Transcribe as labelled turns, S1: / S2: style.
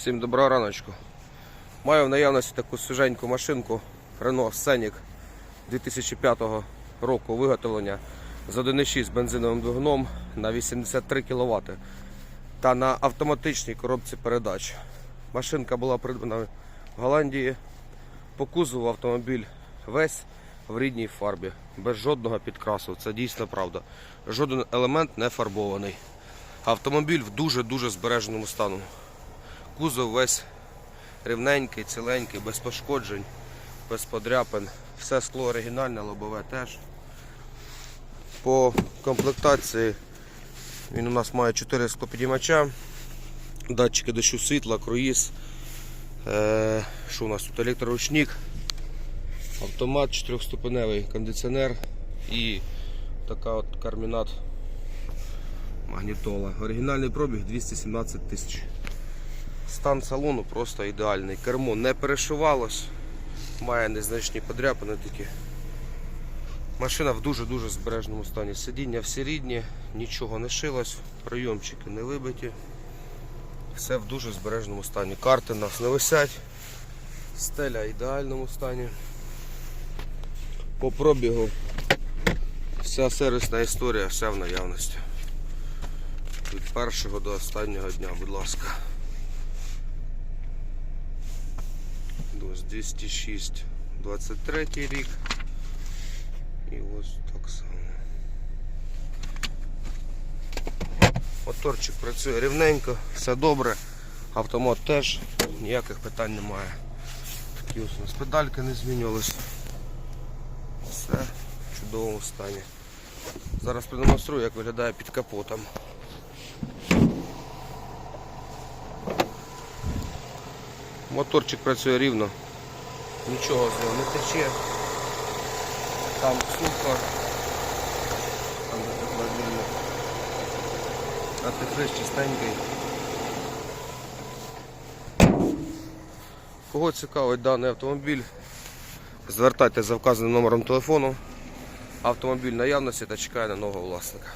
S1: Всім доброго раночку. Маю в наявності таку свіженьку машинку Renault Scenic 2005 року виготовлення з 1.6 бензиновим двигуном на 83 кВт та на автоматичній коробці передач. Машинка була придбана в Голландії. По кузову автомобіль весь в рідній фарбі, без жодного підкрасу. Це дійсно правда. Жоден елемент не фарбований. Автомобіль в дуже-дуже збереженому стану. Кузов весь рівненький, ціленький, без пошкоджень, без подряпин. Все скло оригінальне, лобове теж. По комплектації він у нас має 4 склопідіймача, датчики дощу світла, круїз. Е, що у нас тут? Електроручник, автомат, 4-ступеневий кондиціонер і така от кармінат магнітола. Оригінальний пробіг 217 тисяч. Стан салону просто ідеальний. Кермо не перешивалось, має незначні подряпини такі. Машина в дуже-дуже збережному стані. Сидіння всі рідні, нічого не шилось, прийомчики не вибиті. Все в дуже збережному стані. Карти нас не висять. Стеля в ідеальному стані. По пробігу вся сервісна історія, вся в наявності. Від першого до останнього дня, будь ласка. Ось 206 23 рік. І ось так само. Моторчик працює рівненько, все добре. Автомат теж, ніяких питань немає. Такі ось у нас педальки не змінювалися. Все в чудовому стані. Зараз продемонструю, як виглядає під капотом. Моторчик працює рівно, нічого з нього не тече. Там сухо, там де тепловільно. Антифриз чистенький. Кого цікавить даний автомобіль, звертайтеся за вказаним номером телефону. Автомобіль наявності та чекає на нового власника.